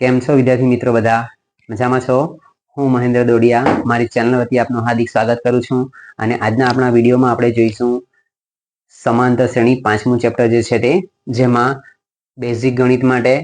કેમ છો વિદ્યાર્થી મિત્રો બધા? મજામાં છો? હું મહેન્દ્ર દોડિયા, મારી ચેનલ વતી આપનું હાર્દિક સ્વાગત કરું છું અને આજના આપણા વિડીયોમાં આપણે જોઈશું સમાંતર શ્રેણી પાંચમું ચેપ્ટર જે છે તે, જેમાં બેઝિક ગણિત માટે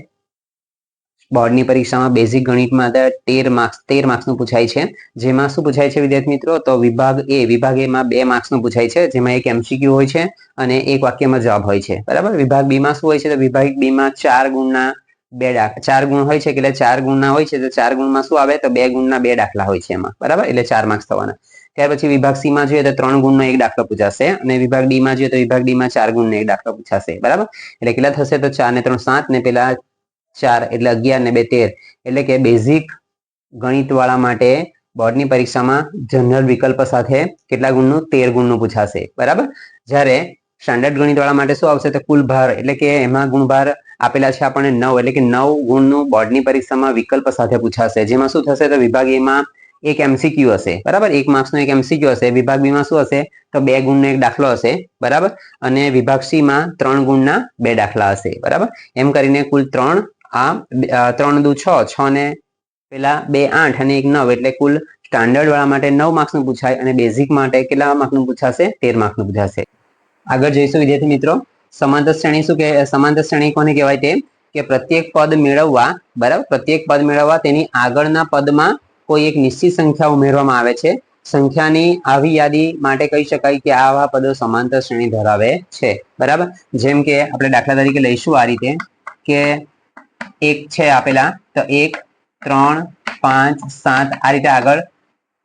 બોર્ડની પરીક્ષામાં બેઝિક ગણિત માટે તેર માર્ક્સ તેર માર્ક્સનું પૂછાય છે. જેમાં શું પૂછાય છે વિદ્યાર્થી મિત્રો? તો વિભાગ એ વિભાગ એમાં બે માર્ક્સનું પૂછાય છે, જેમાં એક એમસીક્યુ હોય છે અને એક વાક્યમાં જવાબ હોય છે. બરાબર? વિભાગ બીમાં શું હોય છે? તો વિભાગ બીમાં ચાર ગુણના બે દાખલા ચાર ગુણ હોય છે એટલે ચાર ગુણના હોય છે, તો ચાર ગુણમાં શું આવે? તો બે ગુણના બે દાખલા હોય છે એમાં. બરાબર? એટલે ચાર માર્ક્સ થવાના. ત્યાર પછી વિભાગ સી માં જોઈએ તો ત્રણ ગુણનો એક દાખલો પૂછાશે અને વિભાગ ડી માં જોઈએ તો વિભાગ ડી માં ચાર ગુણનો એક દાખલો પૂછાશે. બરાબર? એટલે કેટલા થશે? તો ચાર ને ત્રણ સાત ને પેલા ચાર એટલે અગિયાર ને બે તેર. એટલે કે બેઝિક ગણિત વાળા માટે બોર્ડની પરીક્ષામાં જનરલ વિકલ્પ સાથે કેટલા ગુણનું? તેર ગુણનું પૂછાશે. બરાબર? જ્યારે સ્ટાન્ડર્ડ ગણિત વાળા માટે શું આવશે? તો કુલ ભાર, એટલે કે એમાં ગુણભાર આપેલા છે આપણને નવ, એટલે કે નવ ગુણનું બોર્ડની પરીક્ષામાં વિકલ્પ સાથે પૂછાશે. જેમાં શું થશે તો વિભાગ એમાં એક એમસીક્યુ હશે. બરાબર? એક માર્ક્સનો એક એમસીક્યુ હશે. વિભાગ બીમાં શું હશે? તો બે ગુણનો એક દાખલો હશે. બરાબર? અને વિભાગ સી માં ત્રણ ગુણના બે દાખલા હશે. બરાબર? એમ કરીને કુલ ત્રણ આ ત્રણ દુ છ છ ને પેલા બે આઠ અને એક નવ, એટલે કુલ સ્ટાન્ડર્ડ વાળા માટે નવ માર્ક્સનું પૂછાય અને બેઝિક માટે કેટલા માર્કનું પૂછાશે? તેર માર્કનું પૂછાશે. આગળ જઈશું વિદ્યાર્થી મિત્રો. સમાંતર શ્રેણી શું કે સમાંતર શ્રેણી કોને કહેવાય તે? કે પ્રત્યેક પદ મેળવવા, બરાબર? પ્રત્યેક પદ મેળવવા તેની આગળના પદમાં કોઈ એક નિશ્ચિત સંખ્યા ઉમેરવામાં આવે છે. સંખ્યાની આવી યાદી માટે કહી શકાય કે આવા પદો સમાંતર શ્રેણી ધરાવે છે. બરાબર? જેમ કે આપણે દાખલા તરીકે લઈશું આ રીતે કે એક છે આપેલા, તો એક, ત્રણ, પાંચ, સાત આ રીતે આગળ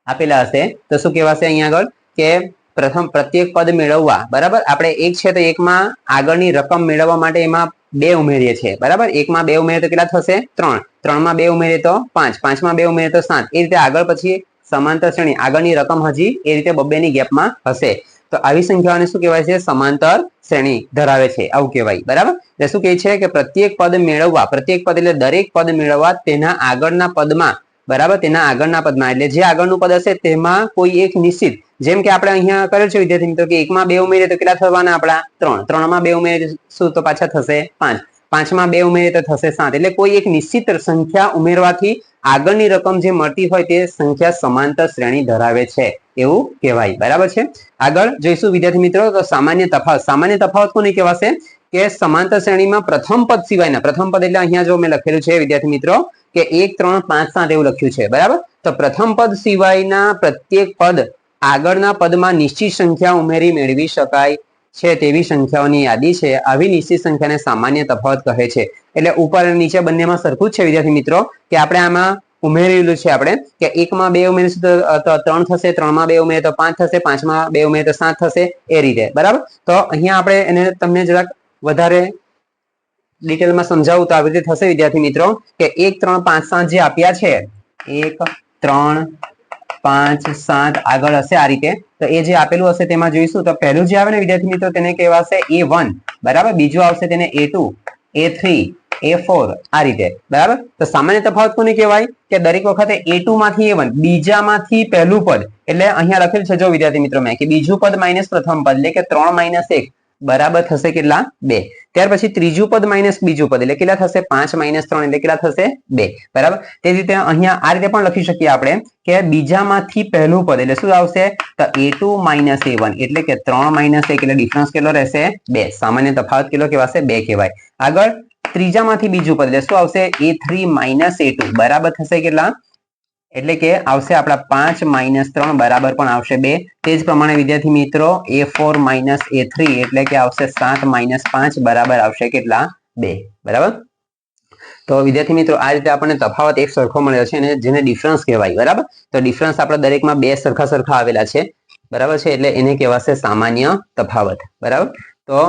આપેલા હશે. તો શું કહેવાશે અહીંયા આગળ? કે પ્રથમ પ્રત્યેક પદ મેળવવા, બરાબર? આપણે એક છે તો એકમાં આગળની રકમ મેળવવા માટે એમાં બે ઉમેરીએ છીએ, બરાબર? એકમાં બે ઉમેરીએ તો કેટલા થશે? ત્રણ. ત્રણમાં બે ઉમેરીએ તો પાંચ. પાંચમાં બે ઉમેરીએ તો સાત. એ રીતે આગળ પછી સમાંતર શ્રેણી, આગળની રકમ હજી એ રીતે બબ્બેની ગેપમાં હશે. તો આવી સંખ્યાઓને શું કહેવાય છે? સમાંતર શ્રેણી ધરાવે છે. આવું કહેવાય, બરાબર? એટલે શું કહે છે કે પ્રત્યેક પદ મેળવવા, પ્રત્યેક પદ એટલે દરેક પદ મેળવવા તેના આગળના પદમાં બરાબર? તેના આગળના પદમાં. એટલે જે આગળનું પદ હશે તેમાં કોઈ એક નિશ્ચિત. જેમ કે આપણે અહીંયા કરેલ છે વિદ્યાર્થી મિત્રો કે એકમાં બે ઉમેરીએ તો કેટલા થવાના આપણા? ત્રણ. ત્રણમાં બે ઉમેરીએ શું? તો પાછા થશે પાંચ. પાંચમાં બે ઉમેરીએ તો થશે સાત. એટલે કોઈ એક નિશ્ચિત સંખ્યા ઉમેરવાથી આગળની રકમ જે મળતી હોય તે સંખ્યા સમાંતર શ્રેણી ધરાવે છે. એવું કહેવાય. બરાબર છે? આગળ જોઈશું વિદ્યાર્થી મિત્રો, તો સામાન્ય તફાવત. સામાન્ય તફાવત કોને કહેવાશે? કે સમાંતર શ્રેણીમાં પ્રથમ પદ સિવાયના. પ્રથમ પદ એટલે અહીંયા જો મેં લખેલું છે વિદ્યાર્થી મિત્રો કે એક, ત્રણ, પાંચ, સાત એવું લખ્યું છે, બરાબર? તો પ્રથમ પદ સિવાયના પ્રત્યેક પદ આગળના પદમાં નિશ્ચિત સંખ્યા ઉમેરી મેળવી શકાય છે તેવી સંખ્યાઓની યાદી છે. આવી નિશ્ચિત સંખ્યાને સામાન્ય તફાવત કહે છે. એટલે ઉપર અને નીચે બંનેમાં સરખું જ છે, વિદ્યાર્થી મિત્રો, કે આપણે આમાં ઉમેરેલું છે આપણે, કે એકમાં બે ઉમેરીશું તો ત્રણ થશે, ત્રણમાં બે ઉમેરે તો પાંચ થશે, પાંચમાં બે ઉમેરે તો સાત થશે, એ રીતે, બરાબર? તો અહીંયા આપણે એને તમને જરાક વધારે ડિટેલમાં સમજાવું તો આવી રીતે થશે, વિદ્યાર્થી મિત્રો, કે એક, ત્રણ, પાંચ, સાત જે આપ્યા છે, એક, ત્રણ, પાંચ, સાત આગળ હશે આ રીતે. તો એ જે આપેલું હશે તેમાં જોઈશું. તો પહેલું જે આવે ને, વિદ્યાર્થી મિત્રો, તેને કહેવાશે એ વન બરાબર? બીજું આવશે તેને a two a three a four આ રીતે. બરાબર? તો સામાન્ય તફાવત કોને કહેવાય? કે દરેક વખતે એ ટુ માંથી એ વન બીજામાંથી પહેલું પદ. એટલે અહીંયા લખેલ છે જો વિદ્યાર્થી મિત્રો મેં, કે બીજું પદ માઇનસ પ્રથમ પદ, એટલે કે ત્રણ માઇનસ એક. બરાબર થશે કેટલા? બે. ત્યાર પછી ત્રીજું પદ માઇનસ બીજું પદ, એટલે કેટલા થશે? પાંચ માઇનસ ત્રણ, એટલે કેટલા થશે? બે. બરાબર? તે રીતે અહીંયા આ રીતે પણ લખી શકીએ આપણે કે બીજામાંથી પહેલું પદ, એટલે શું આવશે? તો a two minus a one એટલે કે ત્રણ માઇનસ એક, એટલે ડિફરન્સ કેટલો રહેશે? બે. સામાન્ય તફાવત કેટલો કહેવાશે? બે કહેવાય. આગળ ત્રીજામાંથી બીજું પદ, એટલે શું આવશે? એ થ્રી માઇનસ એ બરાબર થશે કેટલા? એટલે કે આવશે આપણા પાંચ માઇનસ ત્રણ બરાબર પણ આવશે બે. તે જ પ્રમાણે વિદ્યાર્થી મિત્રો a four minus a three એટલે કે આવશે સાત માઇનસ પાંચ બરાબર આવશે કેટલા? બે. બરાબર? તો વિદ્યાર્થી મિત્રો, આ રીતે આપણને તફાવત એક સરખો મળ્યો છે અને જેને ડિફરન્સ કહેવાય, બરાબર? તો ડિફરન્સ આપણા દરેકમાં બે સરખા સરખા આવેલા છે. બરાબર છે? એટલે એને કહેવાશે સામાન્ય તફાવત. બરાબર? તો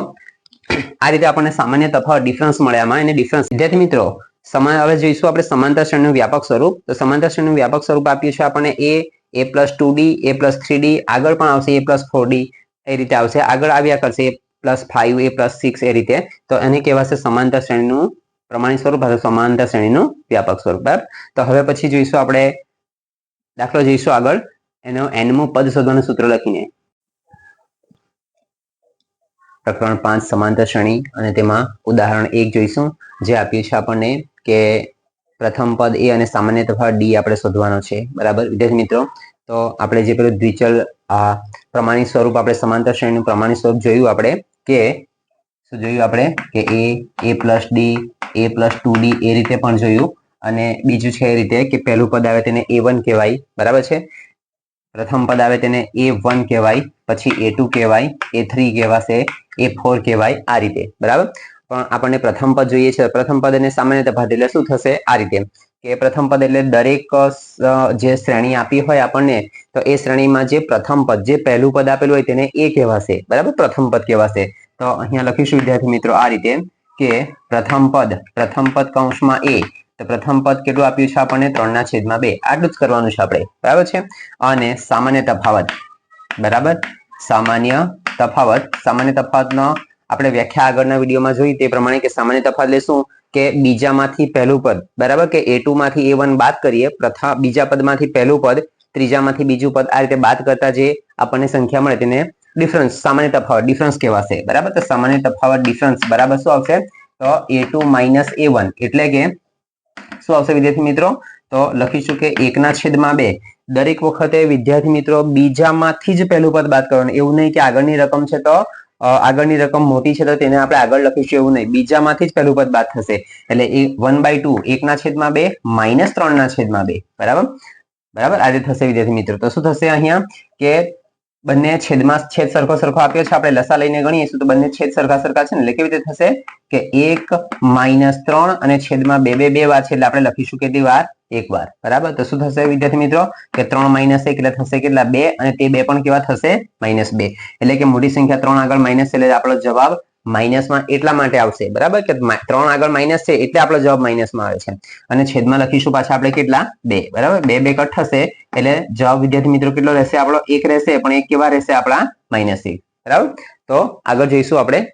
આ રીતે આપણને સામાન્ય તફાવત ડિફરન્સ મળ્યામાં એને ડિફરન્સ વિદ્યાર્થી મિત્રો સમાન હવે જોઈશું આપણે સમાંતર શ્રેણીનું વ્યાપક સ્વરૂપ. તો સમાંતર શ્રેણીનું વ્યાપક સ્વરૂપ આપ્યું છે આપણને a a plus two d a plus three d આગળ પણ આવશે એ પ્લસ ફોર ડી એ રીતે આવશે. આગળ આવ્યા કરશે a plus five a plus six એ રીતે. તો એને કહેવાશે સમાંતર શ્રેણીનું પ્રમાણિત સ્વરૂપ અથવા સમાંતર શ્રેણીનું વ્યાપક સ્વરૂપ. બરાબર? તો હવે પછી જોઈશું આપણે દાખલો જોઈશું આગળ. એનો એનમું પદ શોધવાનું સૂત્ર લખીને. પ્રકરણ પાંચ, સમાંતર શ્રેણી. અને તેમાં ઉદાહરણ એક જોઈશું. જે આપ્યું છે આપણને કે પ્રથમ પદ એ અને સામાન્ય તફાવત ડી આપણે શોધવાનો છે. બરાબર? વિદ્યાર્થી મિત્રો, તો આપણે જે પેલું દ્વિચલ પ્રમાણિત સ્વરૂપ આપણે સમાંતર શ્રેણીનું પ્રમાણિત સ્વરૂપ જોયું આપણે, કે શું જોયું આપણે? કે a a plus d, a plus two d એ રીતે પણ જોયું. અને બીજું છે એ રીતે કે પહેલું પદ આવે તેને એ વન કહેવાય. બરાબર છે? પ્રથમ પદ આવે તેને એ વન કહેવાય, પછી એ ટુ કહેવાય, એ થ્રી કહેવાશે, એ ફોર કહેવાય, આ રીતે. બરાબર? પણ આપણને પ્રથમ પદ જોઈએ છે. પ્રથમ પદ અને સામાન્ય તફાવત એટલે શું થશે? આ રીતે. કે પ્રથમ પદ એટલે દરેક જે શ્રેણી આપી હોય આપણને, તો એ શ્રેણીમાં જે પ્રથમ પદ, જે પહેલું પદ આપેલું હોય તેને એ કહેવાશે. બરાબર? પ્રથમ પદ કહેવાશે. તો અહીંયા લખીશું, વિદ્યાર્થી મિત્રો, આ રીતે કે પ્રથમ પદ પ્રથમ પદ કૌંસમાં એ, તો પ્રથમ પદ કેટલું આપ્યું છે આપણને? ત્રણના છેદમાં બે. આટલું જ કરવાનું છે આપણે. બરાબર છે? અને સામાન્ય તફાવત. બરાબર? સામાન્ય તફાવત. સામાન્ય તફાવતનો આપણે વ્યાખ્યા આગળના વિડીયોમાં જોઈ તે પ્રમાણે કે સામાન્ય તફાવત લેશું કે બીજામાંથી પહેલું પદ, બરાબર? કે એ માંથી એ વન બાદ કરીએ પ્રથમ બીજા પદમાંથી પહેલું પદ, ત્રીજામાંથી બીજું પદ, આ રીતે બાદ કરતા જે આપણને સંખ્યા મળે તેને ડિફરન્સ સામાન્ય તફાવત ડિફરન્સ કહેવાશે. બરાબર? તો સામાન્ય તફાવત ડિફરન્સ બરાબર? શું આવશે? તો a two minus a one એટલે કે શું આવશે વિદ્યાર્થી મિત્રો? તો લખીશું કે એકના છેદમાં બે. દરેક વખતે વિદ્યાર્થી મિત્રો બીજામાંથી જ પહેલું પદ બાદ કરવાનું. એવું નહીં કે આગળની રકમ છે તો આગળની રકમ મોટી છે તો તેને આપણે આગળ લખીશું એવું નહીં. બીજામાંથી જ પહેલું પદ બાદ થશે. એટલે એ વન બાય ટુ એકના છેદમાં બે માઇનસ ત્રણના છેદમાં બે. બરાબર? બરાબર? આજે થશે વિદ્યાર્થી મિત્રો. તો શું થશે અહીંયા? કે બંને છેદમાં છેદ સરખો સરખો આપ્યો છે. આપણે લસા લઈને ગણીશું તો બંને છેદ સરખા સરખા છે ને. એટલે કેવી રીતે થશે કે એક માઇનસ ત્રણ અને છેદમાં બે બે બે વાર છે એટલે આપણે લખીશું કેટલી વાર એક વાર. બરાબર? તો શું થશે વિદ્યાર્થી મિત્રો? કે ત્રણ માઇનસ એક એટલે થશે કેટલા? બે અને તે બે પણ કેવા થશે? માઇનસ બે. એટલે કે મોટી સંખ્યા ત્રણ આગળ માઇનસ એટલે આપણો જવાબ માઇનસમાં એટલા માટે આવશે. બરાબર? કે ત્રણ આગળ માઇનસ છે એટલે આપણો જવાબ માઇનસમાં આવે છે. અને છેદમાં લખીશું પાછા આપણે કેટલા? બે. બરાબર? બે બે કટ થશે એટલે જવાબ વિદ્યાર્થી મિત્રો કેટલો રહેશે? આપણો એક રહેશે, પણ એક કેવા રહેશે? આપણા માઇનસ એક. બરાબર? તો આગળ જઈશું આપણે.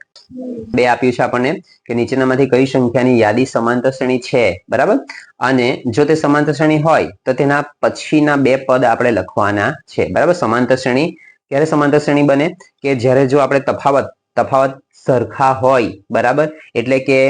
બે આપ્યું છે આપણને કે નીચેનામાંથી કઈ સંખ્યાની યાદી સમાંતર શ્રેણી છે? બરાબર? અને જો તે સમાંતર શ્રેણી હોય, તો તેના પછીના બે પદ આપણે લખવાના છે. બરાબર? સમાંતર શ્રેણી. ક્યારે સમાંતર શ્રેણી બને? કે જ્યારે જો આપણે તફાવત તફાવત સરખા હોય, બરાબર? એટલે કે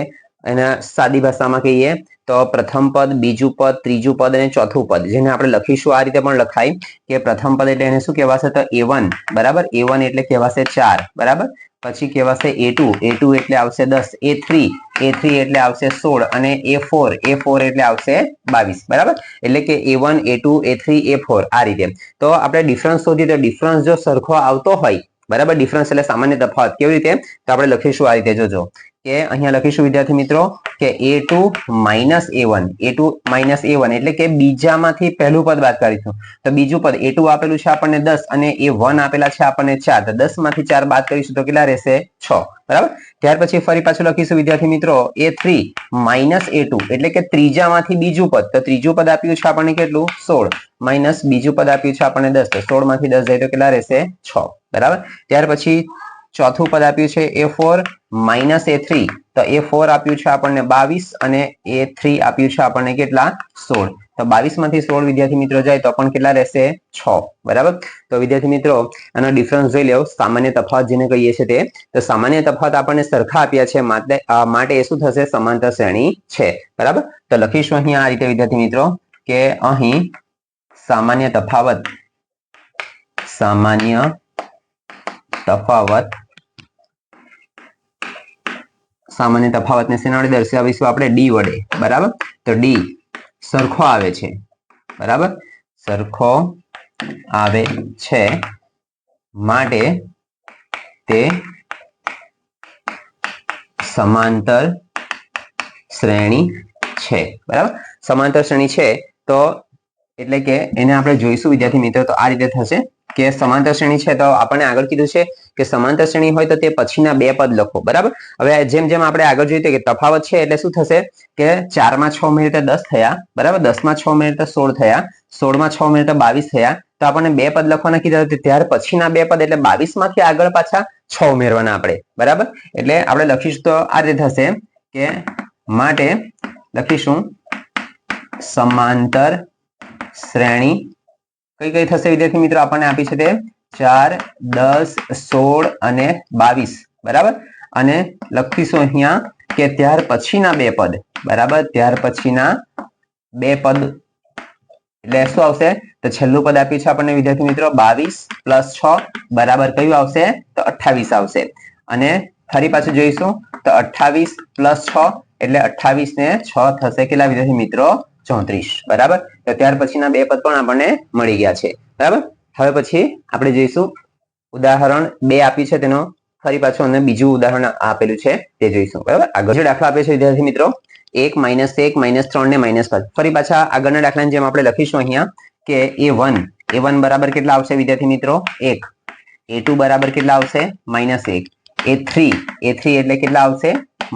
એના સાદી ભાષામાં કહીએ તો પ્રથમ પદ, બીજું પદ, ત્રીજું પદ અને ચોથું પદ. જેને આપણે લખીશું, આ રીતે પણ લખાય કે પ્રથમ પદ એટલે એને શું કહેવાશે? તો એ વન બરાબર? એ વન એટલે કહેવાશે ચાર, બરાબર? પછી કહેવાશે એ ટુ એટલે આવશે દસ એ થ્રી એ થ્રી એટલે આવશે સોળ અને એ ફોર એ ફોર એટલે આવશે બાવીસ, બરાબર? એટલે કે a one a two a three a four આ રીતે. તો આપણે ડિફરન્સ શોધીએ તો ડિફરન્સ જો સરખો આવતો હોય, બરાબર? ડિફરન્સ એટલે સામાન્ય તફાવત. કેવી રીતે? તો આપણે લખીશું આ રીતે, જોજો. કે અહીંયા લખીશું, વિદ્યાર્થી મિત્રો, કે a two minus a one a two minus a one એટલે કે બીજામાંથી પહેલું પદ બાદ કરીશું. તો બીજું પદ એ આપેલું છે આપણને દસ અને એ વન આપેલા છે આપણને ચાર. તો દસમાંથી ચાર બાદ કરીશું તો કેટલા રહેશે? છ. બરાબર? ત્યાર પછી ફરી પાછું લખીશું, વિદ્યાર્થી મિત્રો a three minus a two એટલે કે ત્રીજામાંથી બીજું પદ. તો ત્રીજું પદ આપ્યું છે આપણને કેટલું? સોળ. માઇનસ બીજું પદ આપ્યું છે આપણને દસ. તો સોળમાંથી દસ જાય તો કેટલા રહેશે? છ. બરાબર? ત્યાર પછી ચોથું પદ આપ્યું છે a four minus a three. તો એ ફોર આપ્યું છે આપણને બાવીસ અને એ થ્રી આપ્યું છે આપણને કેટલા? સોળ. તો બાવીસમાંથી સોળ વિદ્યાર્થી મિત્રો જાય તો પણ કેટલા રહેશે? છ. બરાબર? તો વિદ્યાર્થી મિત્રો, આનો ડિફરન્સ જોઈ લેવો સામાન્ય તફાવત જેને કહીએ છીએ તે. તો સામાન્ય તફાવત આપણને સરખા આપ્યા છે. માટે એ શું થશે? સમાંતર શ્રેણી છે. બરાબર? તો લખીશું અહીંયા આ રીતે વિદ્યાર્થી મિત્રો, કે અહીં સામાન્ય તફાવત સામાન્ય તફાવત સામાન્ય તફાવતને શેના વડે દર્શાવીશું આપણે ડી વડે, બરાબર? તો ડી સરખો આવે છે, બરાબર? સરખો આવે છે માટે તે સમાંતર શ્રેણી છે, બરાબર? સમાંતર શ્રેણી છે, તો એટલે કે એને આપણે જોઈશું, વિદ્યાર્થી મિત્રો, તો આ રીતે થશે કે સમાંતર શ્રેણી છે, તો આપણને આગળ કીધું છે કે સમાંતર શ્રેણી હોય તો તે પછીના બે પદ લખો, બરાબર? હવે જેમ જેમ આપણે આગળ જોઈએ કે તફાવત છે એટલે શું થશે? કે ચારમાં છ મિનિટે દસ થયા, બરાબર? દસમાં છ મિનિટે સોળ થયા, સોળમાં છ મિનિટે બાવીસ થયા. તો આપણને બે પદ લખવાના કીધા ત્યાર પછીના બે પદ એટલે બાવીસમાંથી આગળ પાછા છ ઉમેરવાના આપણે, બરાબર? એટલે આપણે લખીશું તો આ રીતે થશે કે માટે લખીશું સમાંતર શ્રેણી. કઈ કઈ થશે વિદ્યાર્થી મિત્રો? આપણને આપી છે તે ચાર, દસ, સોળ અને બાવીસ. બરાબર? અને લખીશું અહીંયા કે ત્યાર પછીના બે પદ. બરાબર? ત્યાર પછીના બે પદ. એટલે શું આવશે? તો છેલ્લું પદ આપ્યું છે આપણને વિદ્યાર્થી મિત્રો, બાવીસ પ્લસ છ. બરાબર? કયું આવશે? તો અઠ્ઠાવીસ આવશે. અને ફરી પાછું જોઈશું. તો અઠ્ઠાવીસ પ્લસ છ, એટલે અઠ્ઠાવીસ ને છ થશે કેટલા વિદ્યાર્થી મિત્રો? ચોત્રીસ. બરાબર? તો ત્યાર પછીના બે પદ પણ આપણને મળી ગયા છે. બરાબર? હવે પછી આપણે જોઈશું ઉદાહરણ બે આપ્યું છે તેનો. ફરી પાછું અને બીજું ઉદાહરણ આપેલું છે તે જોઈશું. બરાબર? આગળ જે દાખલો આપે છે વિદ્યાર્થી મિત્રો. એક માઇનસ એક માઇનસ ત્રણ ને માઇનસ પાંચ. ફરી પાછા આગળના દાખલાની જેમ આપણે લખીશું અહીંયા કે એ વન એ વન બરાબર કેટલા આવશે વિદ્યાર્થી મિત્રો? એક. એ ટુ બરાબર કેટલા આવશે? માઇનસ એક. એ થ્રી એ થ્રી એટલે કેટલા આવશે?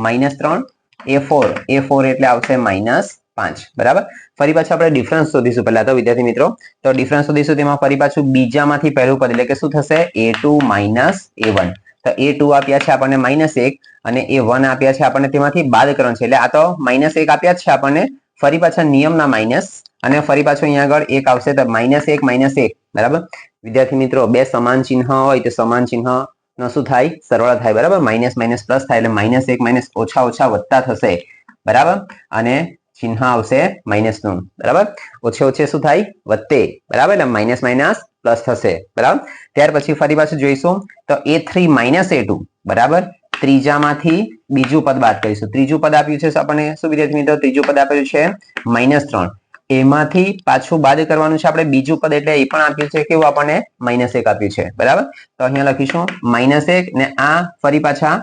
માઇનસ ત્રણ. એ ફોર એ ફોર એટલે આવશે માઇનસ પાંચ. બરાબર? ફરી પાછું આપણે ડિફરન્સ શોધીશું પહેલા તો, વિદ્યાર્થી મિત્રો. તો ડિફરન્સ શોધીશું, તેમાં ફરી પાછું બીજામાંથી પહેલું પદ, એટલે કે શું થશે? A two minus a one તો એ ટુ આપ્યા છે આપણને માઇનસ એક, અને એ વન આપ્યા છે આપણને તેમાંથી બાદ કરવાનું છે. એટલે આ તો માઇનસ એક આપ્યા છે આપણને, ફરી પાછા નિયમના માઇનસ અને ફરી પાછું અહીંયા આગળ એક આવશે, તો માઇનસ એક માઇનસ એક. બરાબર? વિદ્યાર્થી મિત્રો, બે સમાન ચિહ્ન હોય તો સમાન ચિહ્ન નો શું થાય? સરવાળા થાય. બરાબર? માઇનસ માઇનસ પ્લસ થાય. એટલે માઇનસ એક માઇનસ ઓછા ઓછા વધતા થશે. બરાબર? અને ચિહ્ન આવશે માઇનસનું. બરાબર? ઓછે ઓછે શું થાય? વધતે બરાબર? એટલે માઇનસ માઇનસ પ્લસ થશે. બરાબર? ત્યાર પછી ફરી પાછું જોઈશું. તો એ થ્રી માઇનસ એ બરાબર? ત્રીજામાંથી બીજું પદ બાદ કરીશું. ત્રીજું પદ આપ્યું છે આપણને શું વિદ્યાર્થી મિત્રો? ત્રીજું પદ આપ્યું છે માઇનસ ત્રણ. એમાંથી પાછું બાદ કરવાનું છે આપણે બીજું પદ એટલે એ પણ આપ્યું છે કેવું આપણને? માઇનસ એક આપ્યું છે. બરાબર? તો અહીંયા લખીશું માઇનસ એક ને આ ફરી પાછા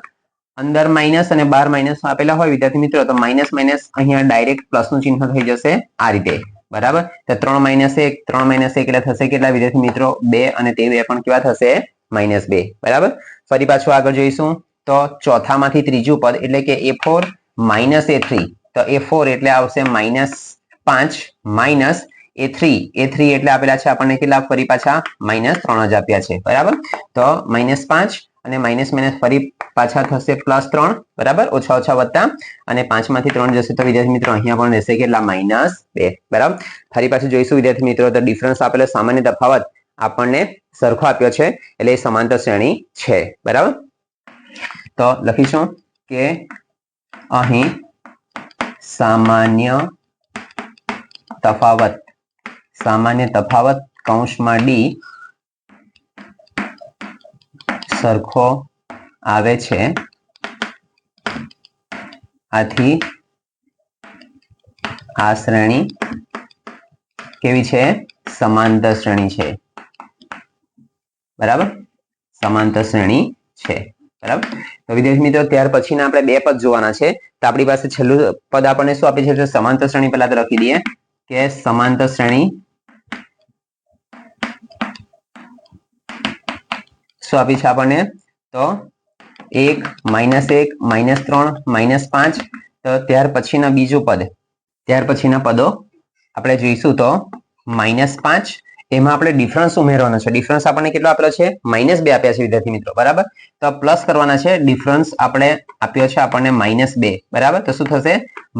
અંદર માઇનસ અને બાર માઇનસ આપેલા હોય, વિદ્યાર્થી મિત્રો, તો માઇનસ માઇનસ અહીંયા ડાયરેક્ટ પ્લસનું ચિહ્ન થઈ જશે આ રીતે. બરાબર? તો ત્રણ માઇનસ એક, ત્રણ માઇનસ એક એટલે થશે કેટલા વિદ્યાર્થી મિત્રો? બે અને તે બે પણ કેવા થશે? માઇનસ બે. બરાબર? ફરી પાછું આગળ જોઈશું. તો ચોથામાંથી ત્રીજું પદ એટલે કે a four minus a three તો એ ફોર એટલે આવશે માઇનસ પાંચ minus a three a three એટલે આપેલા છે આપણને કેટલા? ફરી પાછા માઇનસ ત્રણ જ આપ્યા છે. બરાબર? તો માઇનસ પાંચ અને માઇનસ માઇનસ ફરી પાછા થશે પ્લસ ત્રણ, બરાબર? ઓછા ઓછા વધતા અને પાંચમાંથી ત્રણ જશે તો વિદ્યાર્થી મિત્રો અહીંયા પણ રહેશે કેટલા? માઇનસ બે, બરાબર? ફરી પાછું જોઈશું વિદ્યાર્થી મિત્રો, તો ડિફરન્સ આપેલો સામાન્ય તફાવત આપણને સરખો આપ્યો છે, એટલે એ સમાંતર શ્રેણી છે, બરાબર? તો લખીશું કે અહીં સામાન્ય તફાવત સામાન્ય તફાવત કૌંસમાં ડી સરખો આવે છે. આથી આ શ્રેણી કેવી છે? સમાંતર શ્રેણી છે. બરાબર? સમાંતર શ્રેણી છે. બરાબર? તો વિદ્યાર્થી મિત્રો, ત્યાર પછીના આપણે બે પદ જોવાના છે. તો આપણી પાસે છેલ્લું પદ આપણને શું આપે છે? સમાંતર શ્રેણી પહેલા તો લખી દઈએ કે સમાંતર શ્રેણી શું આપી છે આપણને? તો એક માઇનસ એક માઇનસ ત્રણ માઇનસ પાંચ, તો ત્યાર પછીના બીજું પદ. ત્યાર પછીના પદો આપણે જોઈશું તો માઇનસ પાંચ, એમાં આપણે ડિફરન્સ ઉમેરવાનો છે. ડિફરન્સ આપણને કેટલો આપેલો છે? માઇનસ બે આપ્યા છે વિદ્યાર્થી મિત્રો, બરાબર? તો પ્લસ કરવાના છે, ડિફરન્સ આપણે આપ્યો છે આપણને માઇનસ બે, બરાબર? તો શું થશે?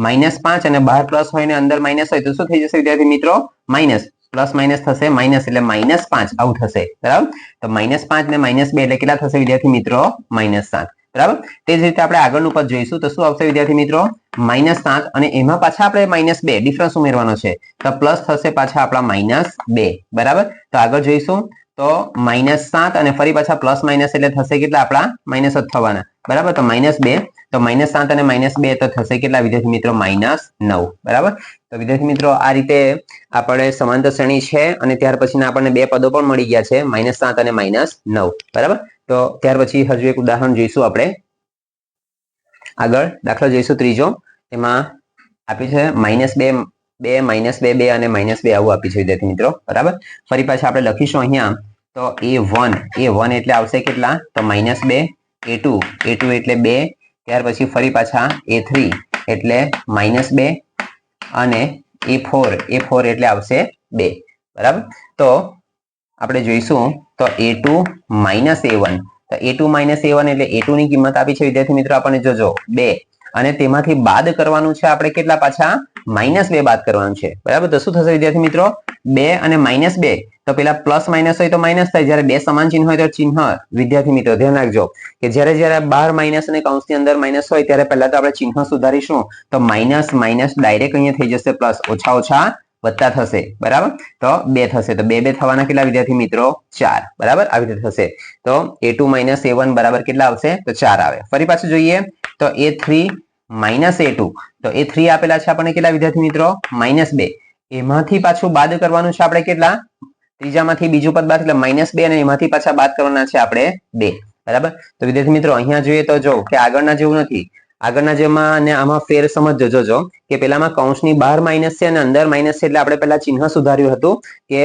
માઇનસ પાંચ અને બહાર પ્લસ હોય ને અંદર માઇનસ હોય તો શું થઈ જશે વિદ્યાર્થી મિત્રો? માઇનસ પ્લસ માઇનસ થશે, માઇનસ એટલે માઇનસ પાંચ. આવું થશે. બરાબર? તો માઇનસ પાંચ ને માઇનસ બે એટલે કેટલા થશે વિદ્યાર્થી મિત્રો? માઇનસ સાત. બરાબર? તે જ રીતે આપણે આગળનું પદ જોઈશું. તો શું આવશે વિદ્યાર્થી મિત્રો? માઇનસ સાત અને એમાં પાછા આપણે માઇનસ બે, ડિફરન્સ ઉમેરવાનો છે. તો પ્લસ થશે પાછા આપણા માઇનસ બે. બરાબર? તો આગળ જોઈશું. તો માઇનસ સાત અને ફરી પાછા પ્લસ માઇનસ એટલે થશે કેટલા આપણા? માઇનસ જ થવાના. બરાબર? તો માઇનસ બે તો માઇનસ સાત અને માઇનસ બે તો થશે કેટલા વિદ્યાર્થી મિત્રો? માઇનસ નવ. બરાબર? તો વિદ્યાર્થી મિત્રો, આ રીતે આપણે સમાંતર શ્રેણી છે અને ત્યાર પછીના આપણને બે પદો પણ મળી ગયા છે માઇનસ સાત અને માઇનસ નવ. બરાબર? તો ત્યાર પછી હજુ એક ઉદાહરણ જોઈશું આપણે. આગળ દાખલો જોઈશું ત્રીજો. એમાં આપ્યું છે માઇનસ બે બે માઇનસ બે બે અને માઇનસ બે આવું આપ્યું છે વિદ્યાર્થી મિત્રો. બરાબર? ફરી પાછા આપણે લખીશું અહીંયા. તો એ વન એ વન એટલે આવશે કેટલા? તો માઇનસ બે, એ ટુ એ ટુ એટલે બે ત્યાર પછી ફરી પાછા એ થ્રી એટલે માઇનસ બે અને એ ફોર એ ફોર એટલે આવશે બે. બરાબર? તો આપણે જોઈશું, તો a two minus a one તો a two minus a one એટલે એ ટુ ની કિંમત આપી છે, વિદ્યાર્થી મિત્રો, આપણને જોજો. બે. અને તેમાંથી બાદ કરવાનું છે, આપણે કેટલા પાછા? માઇનસ બે બાદ કરવાનું છે. બરાબર? તો શું થશે, વિદ્યાર્થી મિત્રો? બે અને માઇનસ બે. તો પેલા પ્લસ માઇનસ હોય તો માઇનસ થાય. જ્યારે બે સમાન ચિહ્ન હોય તો ચિહ્ન. વિદ્યાર્થી મિત્રો, ધ્યાન રાખજો કે જ્યારે જ્યારે બાર માઇનસ અને કૌંસની અંદર માઇનસ હોય, ત્યારે પહેલા તો આપણે ચિહ્ન સુધારીશું. તો માઇનસ માઇનસ ડાયરેક્ટ અહીંયા થઈ જશે પ્લસ ઓછા ઓછા વત્તા થશે. બરાબર? તો બે થશે. તો બે બે થવાના કેટલા વિદ્યાર્થી મિત્રો? ચાર. બરાબર? આવી રીતે થશે. તો a two minus a one બરાબર કેટલા આવશે? તો ચાર આવે. ફરી પાછું જોઈએ. તો એ થ્રી માઇનસ એ તો એ થ્રી આપેલા છે આપણને કેટલા વિદ્યાર્થી મિત્રો? માઇનસ બે. એમાંથી પાછું બાદ કરવાનું છે આપણે કેટલા? ત્રીજામાંથી બીજું પદ બાદ, એટલે માઇનસ બે અને એમાંથી પાછા બાદ કરવાના છે આપણે બે. બરાબર? તો વિદ્યાર્થી મિત્રો, અહીંયા જોઈએ તો જો કે આગળના જેવું નથી. આગળના જેમાં અને આમાં ફેર સમજજો જોજો કે પેલામાં કૌંસની બહાર માઇનસ છે અને અંદર માઇનસ છે એટલે આપણે પેલા ચિહ્ન સુધાર્યું હતું કે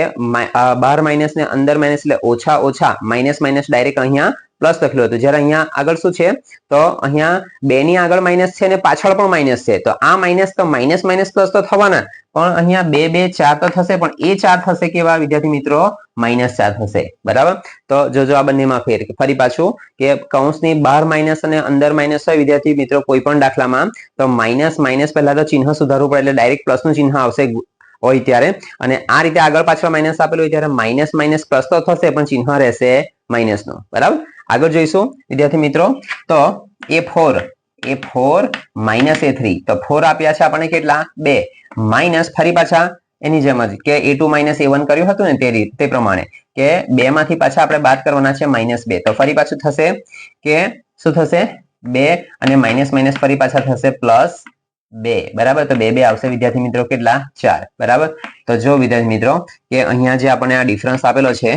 બહાર માઇનસ ને અંદર માઇનસ એટલે ઓછા ઓછા માઇનસ માઇનસ ડાયરેક્ટ અહીંયા પ્લસ લખેલું હતું જ્યારે અહીંયા આગળ શું છે? તો અહીંયા બે ની આગળ માઇનસ છે અને પાછળ પણ માઇનસ છે. તો આ માઇનસ તો માઇનસ માઇનસ પ્લસ તો થવાના. પણ અહીંયા બે બે, ચાર તો થશે, પણ એ ચાર થશે કેવા? વિદ્યાર્થી મિત્રો માઇનસ ચાર થશે. બરાબર? તો જોજો આ બંનેમાં ફેર ફરી પાછું કે કૌંસની બહાર માઇનસ અને અંદર માઇનસ હોય, વિદ્યાર્થી મિત્રો, કોઈ પણ દાખલામાં, તો માઇનસ માઇનસ પહેલા તો ચિહ્ન સુધારવું પડે, એટલે ડાયરેક્ટ પ્લસનું ચિહ્ન આવશે હોય ત્યારે. અને આ રીતે આગળ પાછળ માઇનસ આપેલું હોય ત્યારે માઇનસ માઇનસ પ્લસ તો થશે, પણ ચિહ્ન રહેશે માઇનસનું. બરાબર? આગળ જોઈશું, વિદ્યાર્થી મિત્રો. તો a four a four minus a three તો ફોર આપ્યા છે આપણને કેટલા? બે. માઇનસ ફરી પાછા એની જેમ જ કે a two minus a one કર્યું હતું ને તે રીત તે પ્રમાણે કે બે માંથી પાછા આપણે બાદ કરવાના છે માઇનસ બે. તો ફરી પાછું થશે કે શું થશે? બે અને માઇનસ માઇનસ ફરી પાછા થશે પ્લસ બે. બરાબર? તો બે બે આવશે વિદ્યાર્થી મિત્રો કેટલા? ચાર. બરાબર? તો જો વિદ્યાર્થી મિત્રો કે અહીંયા જે આપણને આ ડિફરન્સ આપેલો છે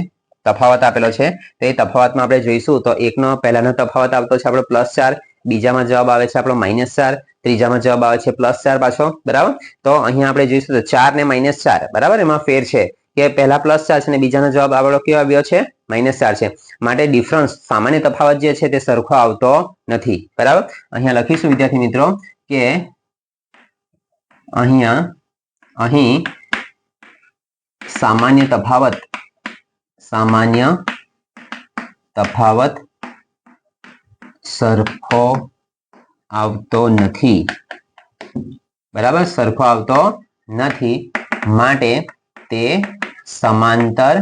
તફાવત આપેલો છે. તો એ તફાવતમાં આપણે જોઈશું તો એકનો પહેલાનો તફાવત આવતો છે આપણો પ્લસ ચાર, બીજામાં જવાબ આવે છે આપણો માઇનસ ચાર, ત્રીજામાં જવાબ આવે છે પ્લસ ચાર પાછો, બરાબર? તો અહીંયા આપણે જોઈશું તો ચાર ને માઇનસ ચાર, બરાબર? એમાં ફેર છે કે પહેલા પ્લસ ચાર છે અને બીજાનો જવાબ આપણો કેવો આવ્યો છે? માઇનસ ચાર છે. માટે ડિફરન્સ સામાન્ય તફાવત જે છે તે સરખો આવતો નથી, બરાબર? અહીંયા લખીશું, વિદ્યાર્થી મિત્રો, કે અહીંયા અહીં સામાન્ય તફાવત સામાન્ય તફાવત સરખો આવતો નથી. બરાબર? સરખો આવતો નથી. માટે તે સમાંતર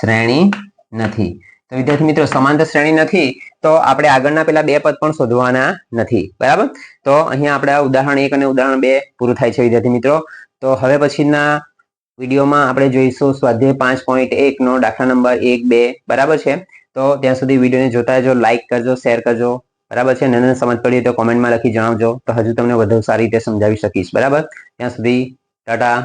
શ્રેણી નથી. તો વિદ્યાર્થી મિત્રો, સમાંતર શ્રેણી નથી, તો આપણે આગળના પેલા બે પદ પણ શોધવાના નથી. બરાબર? તો અહીંયા આપણે ઉદાહરણ એક અને ઉદાહરણ બે પૂરું થાય છે વિદ્યાર્થી મિત્રો. તો હવે પછીના વિડીયોમાં આપણે જોઈશું સ્વાધ્યાય પાંચ પોઈન્ટ એક નો દાખલા નંબર એક બે. બરાબર છે? તો ત્યાં સુધી વિડીયોને જોતા જો લાઈક કરજો શેર કરજો. બરાબર છે? નાના સમજ પડી તો કોમેન્ટમાં લખી જણાવજો. તો હજુ તમને વધુ સારી રીતે સમજાવી શકીશ. બરાબર? ત્યાં સુધી ટાટા.